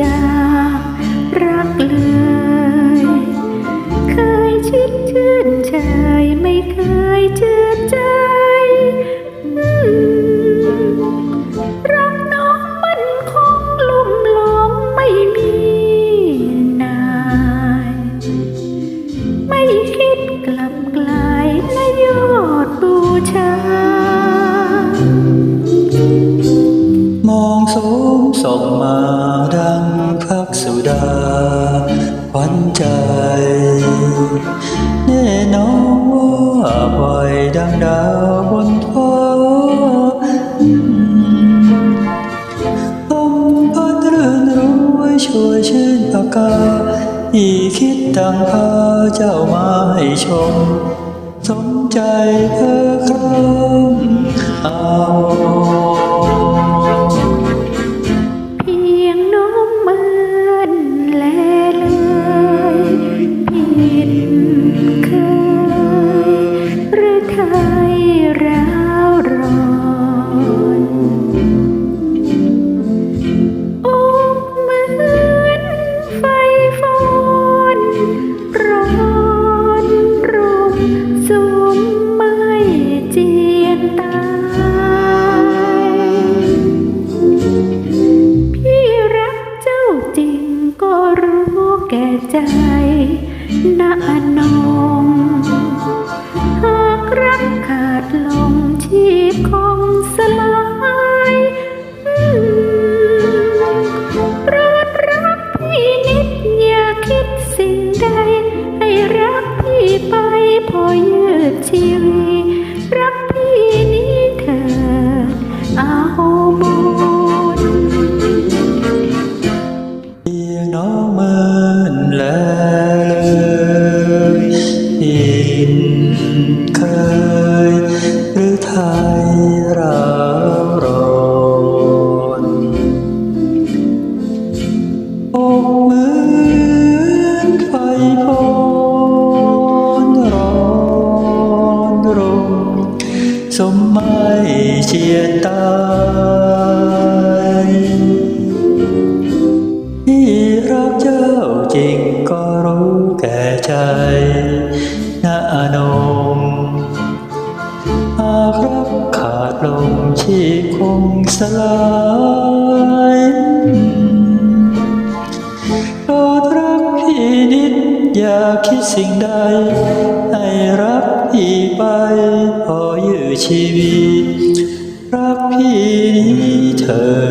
จากรักเลย เคยชิดชื่นใจไม่เคยจืดใจ รักน้องมันคงลุ่มหลงไม่มีนาย ไม่คิดกลับกลายและยอดบูชา มองสูงส่งมา ใจ แน่นอนว่าปล่อยดังดาวบนท้องลมพัดรื่นรู้ไวยช่วยชื่นปากกาอีคิดดังพาเจ้ามาให้ชม สมใจเธอคำเอา ใจนะอนงียตายที่รักเจ้าจริงก็รู้แก่ใจนะอนงหากรักขาดลงชีพคงสลายโปรดรักพี่นิดอย่าคิดสิ่งใด ให้รักพี่ไปพอยื้อชีวิต 恨